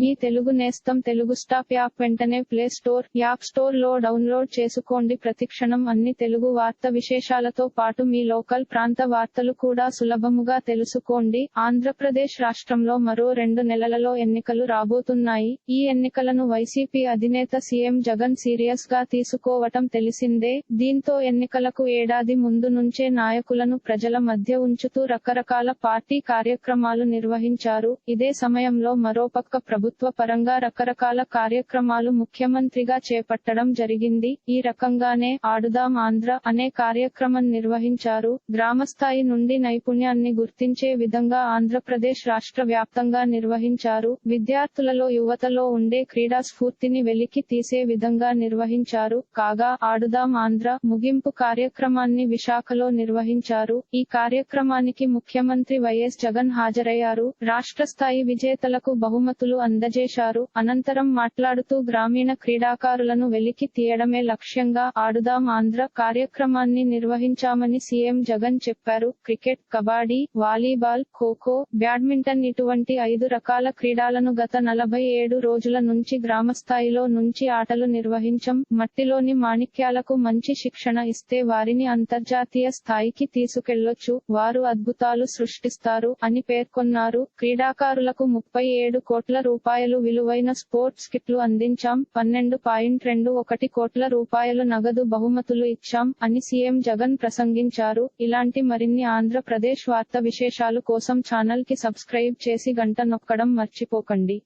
మీ తెలుగు నేస్తం Telugu stop app వెంటనే play store app స్టోర్లో డౌన్లోడ్ చేసుకోండి. ప్రతిక్షణం అన్ని తెలుగు వార్త విశేషాలతో పాటు మీ లోకల్ ప్రాంత వార్తలు కూడా సులభముగా తెలుసుకోండి. ఆంధ్రప్రదేశ్ రాష్ట్రంలో మరో రెండు నెలలలో ఎన్నికలు రాబోతున్నాయి. ఈ ఎన్నికలను వైసీపీ అధినేత సీఎం జగన్ సీరియస్గా తీసుకోవటం తెలిసిందే. దీంతో ఎన్నికలకు ఏడాది ముందు నుంచే నాయకులను ప్రజల మధ్య ఉంచుతూ రకరకాల పార్టీ కార్యక్రమాలు నిర్వహించారు. ఇదే సమయంలో మరోపక్క ప్రభుత్వ పరంగా రకరకాల కార్యక్రమాలు ముఖ్యమంత్రిగా చేపట్టడం జరిగింది. ఈ రకంగానే ఆడుదాం ఆంధ్ర అనే కార్యక్రమం నిర్వహించారు. గ్రామస్థాయి నుండి నైపుణ్యాన్ని గుర్తించే విధంగా ఆంధ్రప్రదేశ్ రాష్ట్ర వ్యాప్తంగా నిర్వహించారు. విద్యార్థులలో యువతలో ఉండే క్రీడా స్ఫూర్తిని వెలికి తీసే విధంగా నిర్వహించారు. కాగా ఆడుదాం ఆంధ్ర ముగింపు కార్యక్రమాన్ని విశాఖలో నిర్వహించారు. ఈ కార్యక్రమానికి ముఖ్యమంత్రి వైఎస్ జగన్ హాజరయ్యారు. రాష్ట్ర స్థాయి విజేతలకు బహుమతులు అందజేశారు. అనంతరం మాట్లాడుతూ గ్రామీణ క్రీడాకారులను వెలికి తీయడమే లక్ష్యంగా ఆడుదాం ఆంధ్ర కార్యక్రమాన్ని నిర్వహించామని సీఎం జగన్ చెప్పారు. Cricket kabaddi volleyball kho kho badminton ఇటువంటి ఐదు రకాల క్రీడలను గత నలభై ఏడు రోజుల నుంచి గ్రామస్థాయిలో నుంచి ఆటలు నిర్వహించం. మట్టిలోని మాణిక్యాలకు మంచి శిక్షణ ఇస్తే వారిని అంతర్జాతీయ స్థాయికి తీసుకెళ్ళొచ్చు. వారు అద్భుతాలు సృష్టిస్తారు అని పేర్కొన్నారు. క్రీడాకారులకు ముప్పై ఏడు కోట్ల రూపాయలు రూపాయలు విలువైన స్పోర్ట్స్ కిట్లు అందించాం. పన్నెండు పాయింట్ రెండు ఒకటి కోట్ల రూపాయలు నగదు బహుమతులు ఇచ్చాం అని సీఎం జగన్ ప్రసంగించారు. ఇలాంటి మరిన్ని ఆంధ్రప్రదేశ్ వార్త విశేషాలు కోసం ఛానల్కి సబ్స్క్రైబ్ చేసి గంట నొక్కడం మర్చిపోకండి.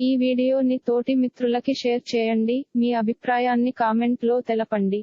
ఈ వీడియోని తోటి మిత్రులకి షేర్ చేయండి. మీ అభిప్రాయాన్ని కామెంట్లో తెలపండి.